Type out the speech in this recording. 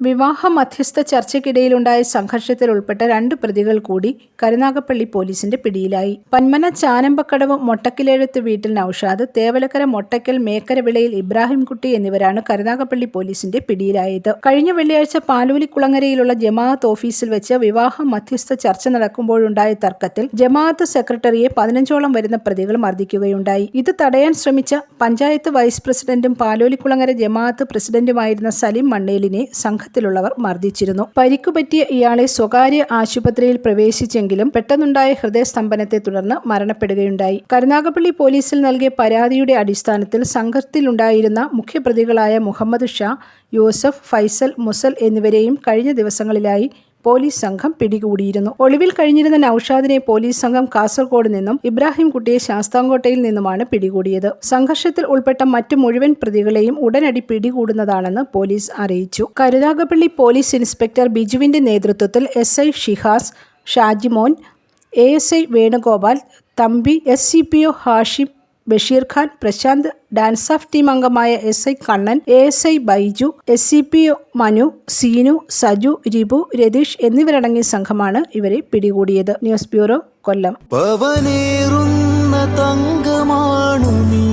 വിവാഹ മധ്യസ്ഥ ചർച്ചയ്ക്കിടയിലുണ്ടായ സംഘർഷത്തിൽ ഉൾപ്പെട്ട രണ്ട് പ്രതികൾ കൂടി കരുനാഗപ്പള്ളി പോലീസിന്റെ പിടിയിലായി. പന്മന ചാനമ്പക്കടവ് മൊട്ടക്കിലെഴുത്ത് വീട്ടിൽ നൌഷാദ് തേവലക്കര മൊട്ടക്കൽ മേക്കരവിളയിൽ ഇബ്രാഹിംകുട്ടി എന്നിവരാണ് കരുനാഗപ്പള്ളി പോലീസിന്റെ പിടിയിലായത്. കഴിഞ്ഞ വെള്ളിയാഴ്ച പാലൂലിക്കുളങ്ങരയിലുള്ള ജമാഅത്ത് ഓഫീസിൽ വെച്ച് വിവാഹ മധ്യസ്ഥ ചർച്ച നടക്കുമ്പോഴുണ്ടായ തർക്കത്തിൽ ജമാഅത്ത് സെക്രട്ടറിയെ പതിനഞ്ചോളം വരുന്ന പ്രതികൾ മർദ്ദിക്കുകയുണ്ടായി. ഇത് തടയാൻ ശ്രമിച്ച പഞ്ചായത്ത് വൈസ് പ്രസിഡന്റും പാലോലിക്കുളങ്ങര ജമാഅത്ത് പ്രസിഡന്റുമായിരുന്ന സലിം മണ്ണേലിനെ സംഘത്തിലുള്ളവർ മർദ്ദിച്ചിരുന്നു. പരിക്കുപറ്റിയ ഇയാളെ സ്വകാര്യ ആശുപത്രിയിൽ പ്രവേശിച്ചെങ്കിലും പെട്ടെന്നുണ്ടായ ഹൃദയസ്തംഭനത്തെ തുടർന്ന് മരണപ്പെടുകയുണ്ടായി. കരുനാഗപ്പള്ളി പോലീസിൽ നൽകിയ പരാതിയുടെ അടിസ്ഥാനത്തിൽ സംഘത്തിലുണ്ടായിരുന്ന മുഖ്യപ്രതികളായ മുഹമ്മദ് ഷാ യൂസഫ് ഫൈസൽ മുസൽ എന്നിവരെയും കഴിഞ്ഞ ദിവസങ്ങളിലായി പോലീസ് സംഘം പിടികൂടിയിരുന്നു. ഒളിവിൽ കഴിഞ്ഞിരുന്ന നൌഷാദിനെ പോലീസ് സംഘം കാസർഗോഡ് നിന്നും ഇബ്രാഹിം കുട്ടിയെ ശാസ്താംകോട്ടയിൽ നിന്നുമാണ് പിടികൂടിയത്. സംഘർഷത്തിൽ ഉൾപ്പെട്ട മറ്റ് മുഴുവൻ പ്രതികളെയും ഉടനടി പിടികൂടുന്നതാണെന്ന് പോലീസ് അറിയിച്ചു. കരുനാഗപ്പള്ളി പോലീസ് ഇൻസ്പെക്ടർ ബിജുവിന്റെ നേതൃത്വത്തിൽ S. I. Shihas Shajimon A. S. I. Venugopal Thampi S. C. P. O. Hashim Basheer Khan Prashanth DANSAF team അംഗമായ S I Kannan A S I Baiju S C P Manu Seenu Saju Ribu Ratheesh എന്നിവരടങ്ങിയ സംഘമാണ് ഇവരെ പിടികൂടിയത്. News bureau Kollam. തങ്കമാണു നീ.